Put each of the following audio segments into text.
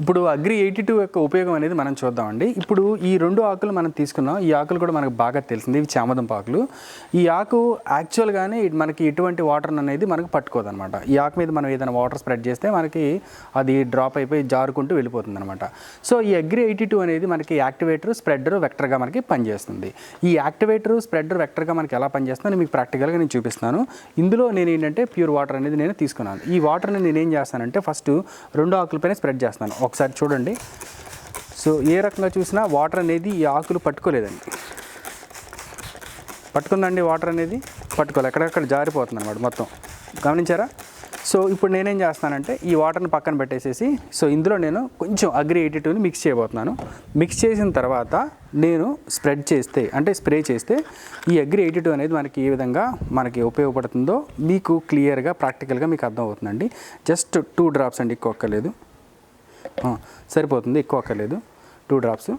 ఇప్పుడు agri eighty two యొక్క ఉపయోగం అనేది మనం చూద్దామండి. ఇప్పుడు ఈ రెండు ఆకులు మనం తీసుకున్నాం. ఈ ఆకులు కూడా మనకు బాగా తెలిసింది. ఇవి చామదంప ఆకులు. ఈ ఆకు యాక్చువల్గానే మనకి ఎటువంటి వాటర్ అనేది మనకు పట్టుకోదన్నమాట. ఈ ఆకు మీద మనం ఏదైనా వాటర్ స్ప్రెడ్ చేస్తే మనకి అది డ్రాప్ అయిపోయి జారుకుంటూ వెళ్ళిపోతుంది అనమాట సో ఈ అగ్రి ఎయిటీ టూ అనేది మనకి యాక్టివేటర్ స్ప్రెడర్ వెక్టర్గా మనకి పనిచేస్తుంది. ఈ యాక్టివేటర్ స్ప్రెడర్ వెక్టర్గా మనకి ఎలా పనిచేస్తుందో మీకు ప్రాక్టికల్గా నేను చూపిస్తాను ఇందులో నేను ఏంటంటే ప్యూర్ వాటర్ అనేది నేను తీసుకున్నాను. ఈ వాటర్ని నేను ఏం చేస్తానంటే ఫస్ట్ రెండు ఆకులపైన స్ప్రెడ్ చేస్తాను. ఒకసారి చూడండి. సో ఏ రకంగా చూసినా వాటర్ అనేది ఈ ఆకులు పట్టుకోలేదండి. పట్టుకుందండి వాటర్ అనేది? పట్టుకోలేదు ఎక్కడెక్కడ జారిపోతుంది అనమాట మొత్తం. గమనించారా? సో ఇప్పుడు నేనేం చేస్తానంటే ఈ వాటర్ని పక్కన పెట్టేసేసి సో ఇందులో నేను కొంచెం అగ్రి ఎయిటీ టూని మిక్స్ చేయబోతున్నాను. మిక్స్ చేసిన తర్వాత నేను స్ప్రెడ్ చేస్తే అంటే స్ప్రే చేస్తే ఈ అగ్రి ఎయిటీ టూ అనేది మనకి ఏ విధంగా మనకి ఉపయోగపడుతుందో మీకు క్లియర్గా ప్రాక్టికల్గా మీకు అర్థం అవుతుందండి జస్ట్ టూ డ్రాప్స్ అండి ఎక్కువ లేదు సరిపోతుంది ఎక్కువ అక్కర్లేదు. టూ డ్రాప్స్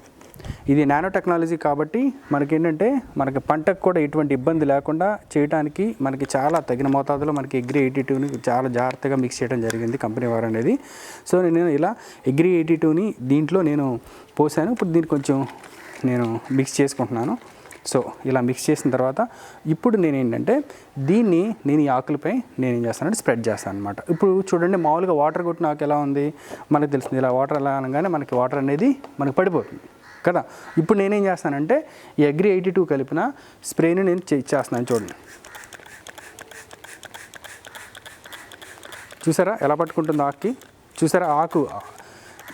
ఇది నానో టెక్నాలజీ కాబట్టి మనకి ఏంటంటే మనకి పంటకు కూడా ఎటువంటి ఇబ్బంది లేకుండా చేయడానికి మనకి చాలా తగిన మోతాదులో మనకి ఎగ్రీ ఎయిటీ టూని చాలా జాగ్రత్తగా మిక్స్ చేయడం జరిగింది కంపెనీ వారు అనేది. సో నేను ఇలా ఎగ్రీ ఎయిటీ టూని దీంట్లో నేను పోసాను. ఇప్పుడు దీన్ని కొంచెం నేను మిక్స్ చేసుకుంటున్నాను. సో ఇలా మిక్స్ చేసిన తర్వాత ఇప్పుడు నేను ఏంటంటే దీన్ని నేను ఈ ఆకులపై నేను ఏం చేస్తానంటే స్ప్రెడ్ చేస్తాను అనమాట ఇప్పుడు చూడండి మామూలుగా వాటర్ కొట్టిన ఆకు ఎలా ఉంది? మనకు తెలిసింది ఇలా వాటర్ ఎలా అనగానే మనకి వాటర్ అనేది మనకు పడిపోతుంది కదా? ఇప్పుడు నేనేం చేస్తానంటే ఈ అగ్రి ఎయిటీ టూ కలిపిన స్ప్రేని నేను చేస్తున్నాను చూడండి. చూసారా? ఎలా పట్టుకుంటుందో ఆకుకి? చూసారా? ఆకు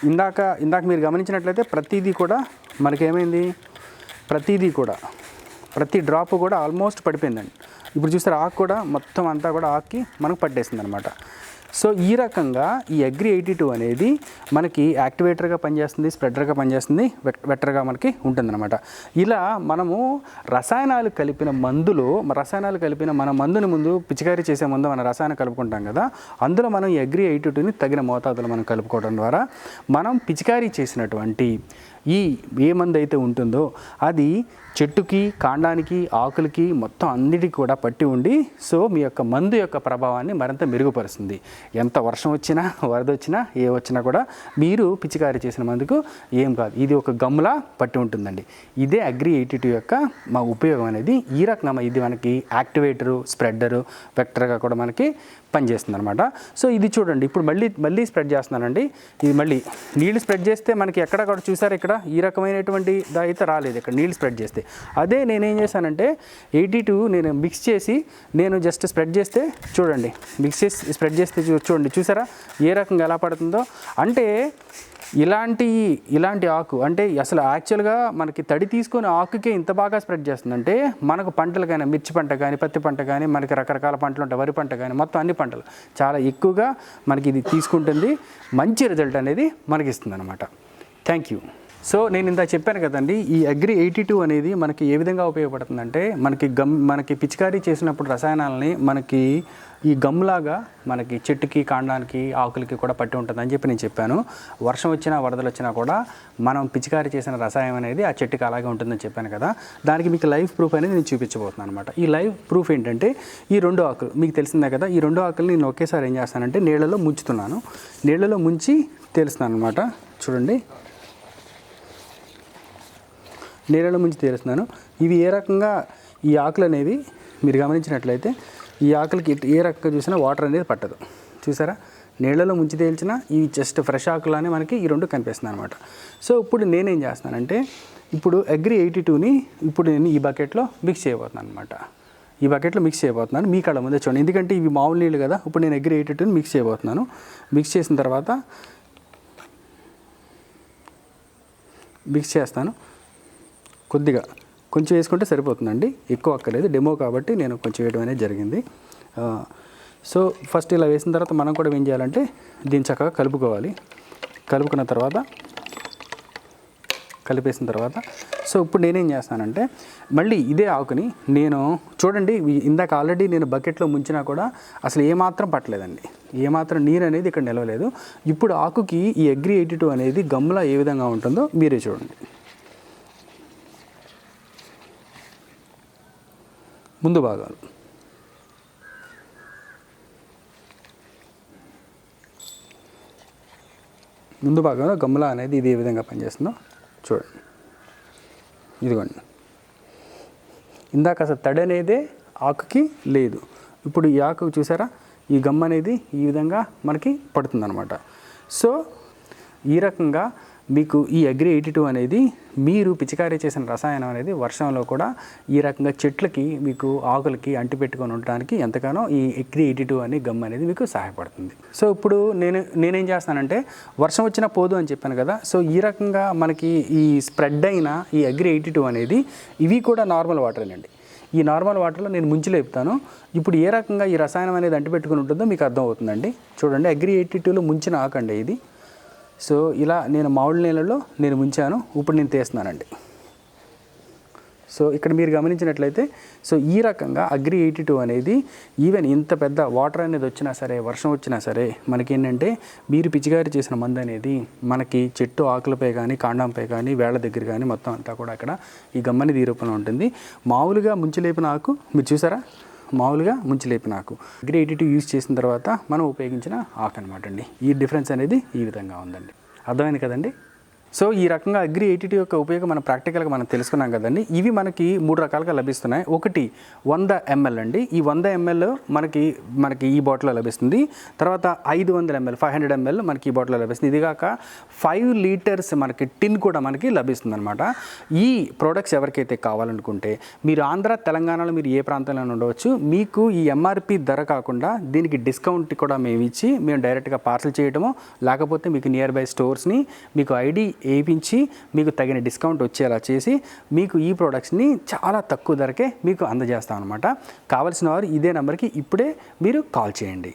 ఇందాక ఇందాక మీరు గమనించినట్లయితే ప్రతిదీ కూడా మనకేమైంది? ప్రతిదీ కూడా ప్రతి డ్రాప్ కూడా ఆల్మోస్ట్ పడిపోయిందండి. ఇప్పుడు చూసారా ఆకు కూడా మొత్తం అంతా కూడా ఆకుకి మనకు పట్టేసింది అనమాట సో ఈ రకంగా ఈ అగ్రి ఎయిటీ టూ అనేది మనకి యాక్టివేటర్గా పనిచేస్తుంది స్ప్రెడర్గా పనిచేస్తుంది వెటర్గా మనకి ఉంటుందన్నమాట. ఇలా మనము రసాయనాలు కలిపిన మందులు రసాయనాలు కలిపిన మన మందుని ముందు పిచికారీ చేసే ముందు మన రసాయనం కలుపుకుంటాం కదా అందులో మనం ఈ అగ్రి ఎయిటీ టూని తగిన మోతాదులో మనం కలుపుకోవడం ద్వారా మనం పిచికారీ చేసినటువంటి ఈ ఏ మందు అయితే ఉంటుందో అది చెట్టుకి కాండానికి ఆకులకి మొత్తం అన్నిటికీ కూడా పట్టి ఉండి సో మీ యొక్క మందు యొక్క ప్రభావాన్ని మరింత మెరుగుపరుస్తుంది. ఎంత వర్షం వచ్చినా వరద వచ్చినా ఏ వచ్చినా కూడా మీరు పిచికారి చేసిన మందుకు ఏం కాదు. ఇది ఒక గమ్ములా పట్టి ఉంటుందండి. ఇదే అగ్రి ఎయిటీ టూ యొక్క మా ఉపయోగం అనేది. ఈ రకంగా ఇది మనకి యాక్టివేటరు స్ప్రెడరు వెక్టర్గా కూడా మనకి పనిచేస్తుంది అనమాట సో ఇది చూడండి ఇప్పుడు మళ్ళీ మళ్ళీ స్ప్రెడ్ చేస్తున్నానండి. ఇది మళ్ళీ నీళ్ళు స్ప్రెడ్ చేస్తే మనకి ఎక్కడ కూడా చూసారు ఇక్కడ? ఈ రకమైనటువంటి అయితే రాలేదు ఇక్కడ నీళ్ళు స్ప్రెడ్ చేస్తే. అదే నేనేం చేశానంటే ఎయిటీ టూ నేను మిక్స్ చేసి నేను జస్ట్ స్ప్రెడ్ చేస్తే చూడండి మిక్స్ చేసి స్ప్రెడ్ చేస్తే చూ- చూడండి చూసారా? ఏ రకంగా ఎలా పడుతుందో? అంటే ఇలాంటి ఇలాంటి ఆకు అంటే అసలు యాక్చువల్గా మనకి తడి తీసుకొని ఆకుకే ఇంత బాగా స్ప్రెడ్ చేస్తుందంటే మనకు పంటలు కానీ మిర్చి పంట కానీ పత్తి పంట కానీ మనకి రకరకాల పంటలు ఉంటాయి. వరి పంట కానీ మొత్తం అన్ని పంటలు. చాలా ఎక్కువగా మనకి ఇది తీసుకుంటుంది. మంచి రిజల్ట్ అనేది మనకి ఇస్తుంది అనమాట థ్యాంక్ యూ సో నేను ఇంత చెప్పాను కదండి ఈ అగ్రి ఎయిటీ టూ అనేది మనకి ఏ విధంగా ఉపయోగపడుతుందంటే మనకి గమ్ మనకి పిచికారీ చేసినప్పుడు రసాయనాలని మనకి ఈ గమ్లాగా మనకి చెట్టుకి కాండానికి ఆకులకి కూడా పట్టి ఉంటుందని చెప్పి నేను చెప్పాను. వర్షం వచ్చినా వరదలు వచ్చినా కూడా మనం పిచికారీ చేసిన రసాయనం అనేది ఆ చెట్టుకి అలాగే ఉంటుందని చెప్పాను కదా. దానికి మీకు లైవ్ ప్రూఫ్ అనేది నేను చూపించబోతున్నాను అనమాట ఈ లైవ్ ప్రూఫ్ ఏంటంటే ఈ రెండు ఆకులు మీకు తెలిసిందే కదా ఈ రెండు ఆకులు నేను ఒకేసారి ఏం చేస్తానంటే నీళ్ళలో ముంచుతున్నాను. నీళ్ళలో ముంచి తెలుస్తున్నాను అనమాట చూడండి. నీళ్ళలో ముంచి తేలుస్తున్నాను. ఇవి ఏ రకంగా ఈ ఆకులు అనేవి మీరు గమనించినట్లయితే ఈ ఆకులకి ఏ రకంగా చూసినా వాటర్ అనేది పట్టదు. చూసారా? నీళ్ళలో ముంచి తేల్చినా ఇవి జస్ట్ ఫ్రెష్ ఆకులానే మనకి ఈ రెండు కనిపిస్తుంది అనమాట సో ఇప్పుడు నేనేం చేస్తున్నానంటే ఇప్పుడు అగ్రి ఎయిటీ టూని ఇప్పుడు నేను ఈ బకెట్లో మిక్స్ చేయబోతున్నాను అనమాట ఈ బకెట్లో మిక్స్ చేయబోతున్నాను. మీ కళ్ళ ముందే చూడండి. ఎందుకంటే ఇవి మామూలు నీళ్ళు కదా ఇప్పుడు నేను అగ్రి ఎయిటీ టూని మిక్స్ చేయబోతున్నాను. మిక్స్ చేసిన తర్వాత మిక్స్ చేస్తాను. కొద్దిగా కొంచెం వేసుకుంటే సరిపోతుందండి. ఎక్కువ అక్కర్లేదు. డెమో కాబట్టి నేను కొంచెం వేయడం అనేది జరిగింది. సో ఫస్ట్ ఇలా వేసిన తర్వాత మనం కూడా ఏం చేయాలంటే దీన్ని చక్కగా కలుపుకోవాలి. కలుపుకున్న తర్వాత కలిపేసిన తర్వాత సో ఇప్పుడు నేనేం చేస్తానంటే మళ్ళీ ఇదే ఆకుని నేను చూడండి ఇందాక ఆల్రెడీ నేను బకెట్లో ముంచినా కూడా అసలు ఏమాత్రం పట్టలేదండి. ఏమాత్రం నీరు అనేది ఇక్కడ నిలవలేదు. ఇప్పుడు ఆకుకి ఈ అగ్రి ఎయిటీ టూ అనేది గమ్ములా ఏ విధంగా ఉంటుందో మీరే చూడండి. ముందు భాగాలు. ముందు భాగంలో గమ్లా అనేది ఇది ఏ విధంగా పనిచేస్తుందో చూడండి. ఇదిగోండి. ఇందాక అసలు తడి అనేది ఆకుకి లేదు. ఇప్పుడు ఈ ఆకు చూసారా? ఈ గమ్ అనేది ఈ విధంగా మనకి పడుతుందన్నమాట. సో ఈ రకంగా మీకు ఈ అగ్రి ఎయిటీ టూ అనేది మీరు పిచికారీ చేసిన రసాయనం అనేది వర్షంలో కూడా ఈ రకంగా చెట్లకి మీకు ఆకులకి అంటిపెట్టుకొని ఉండడానికి ఎంతగానో ఈ అగ్రి ఎయిటీ టూ అనే గమ్ అనేది మీకు సహాయపడుతుంది. సో ఇప్పుడు నేను నేనేం చేస్తానంటే వర్షం వచ్చినా పోదు అని చెప్పాను కదా సో ఈ రకంగా మనకి ఈ స్ప్రెడ్ అయిన ఈ అగ్రి ఎయిటీ టూ అనేది ఇవి కూడా నార్మల్ వాటరేనండి. ఈ నార్మల్ వాటర్లో నేను ముంచి లేపుతాను. ఇప్పుడు ఏ రకంగా ఈ రసాయనం అనేది అంటిపెట్టుకుని ఉంటుందో మీకు అర్థమవుతుందండి చూడండి అగ్రి ఎయిటీ టూలో ముంచిన ఆకండి ఇది. సో ఇలా నేను మామిడి నీళ్ళలో నేను ముంచాను. ఇప్పుడు నేను తీస్తున్నానండి. సో ఇక్కడ మీరు గమనించినట్లయితే సో ఈ రకంగా అగ్రి ఎయిటీ టూ అనేది ఈవెన్ ఇంత పెద్ద వాటర్ అనేది వచ్చినా సరే వర్షం వచ్చినా సరే మనకి ఏంటంటే మీరు పిచికారి చేసిన మందు అనేది మనకి చెట్టు ఆకులపై కానీ కాండంపై కానీ వేళ్ళ దగ్గర కానీ మొత్తం అంతా కూడా అక్కడ ఈ గమ్మని రూపంలో ఉంటుంది. మామూలుగా ముంచి లేపిన ఆకు మీరు చూసారా? మామూలుగా ముంచిలేపి నాకు. అగ్రి ఎయిటీ యూజ్ చేసిన తర్వాత మనం ఉపయోగించిన ఆకు అనమాట అండి. ఈ డిఫరెన్స్ అనేది ఈ విధంగా ఉందండి. అర్థమైంది కదండి? సో ఈ రకంగా అగ్రి ఎయిటీ యొక్క ఉపయోగం మనం ప్రాక్టికల్గా మనం తెలుసుకున్నాం కదండి. ఇవి మనకి మూడు రకాలుగా లభిస్తున్నాయి. ఒకటి వంద ఎంఎల్ అండి. ఈ వంద ఎంఎల్ మనకి మనకి ఈ బాటిల్లో లభిస్తుంది. తర్వాత ఐదు వందల ఎంఎల్ ఫైవ్ హండ్రెడ్ ఎంఎల్ మనకి ఈ బాటిల్లో లభిస్తుంది. ఇది కాక ఫైవ్ లీటర్స్ మనకి టిన్ కూడా మనకి లభిస్తుంది అనమాట ఈ ప్రోడక్ట్స్ ఎవరికైతే కావాలనుకుంటే మీరు ఆంధ్ర తెలంగాణలో మీరు ఏ ప్రాంతంలో ఉండవచ్చు. మీకు ఈ ఎంఆర్పి ధర కాకుండా దీనికి డిస్కౌంట్ కూడా మేము ఇచ్చి మేము డైరెక్ట్గా పార్సల్ చేయడము లేకపోతే మీకు నియర్ బై స్టోర్స్ని మీకు ఐడి వేయించి మీకు తగిన డిస్కౌంట్ వచ్చేలా చేసి మీకు ఈ ప్రోడక్ట్స్ని చాలా తక్కువ ధరకే మీకు అందజేస్తాం అనమాట కావలసిన వారు ఇదే నెంబర్కి ఇప్పుడే మీరు కాల్ చేయండి.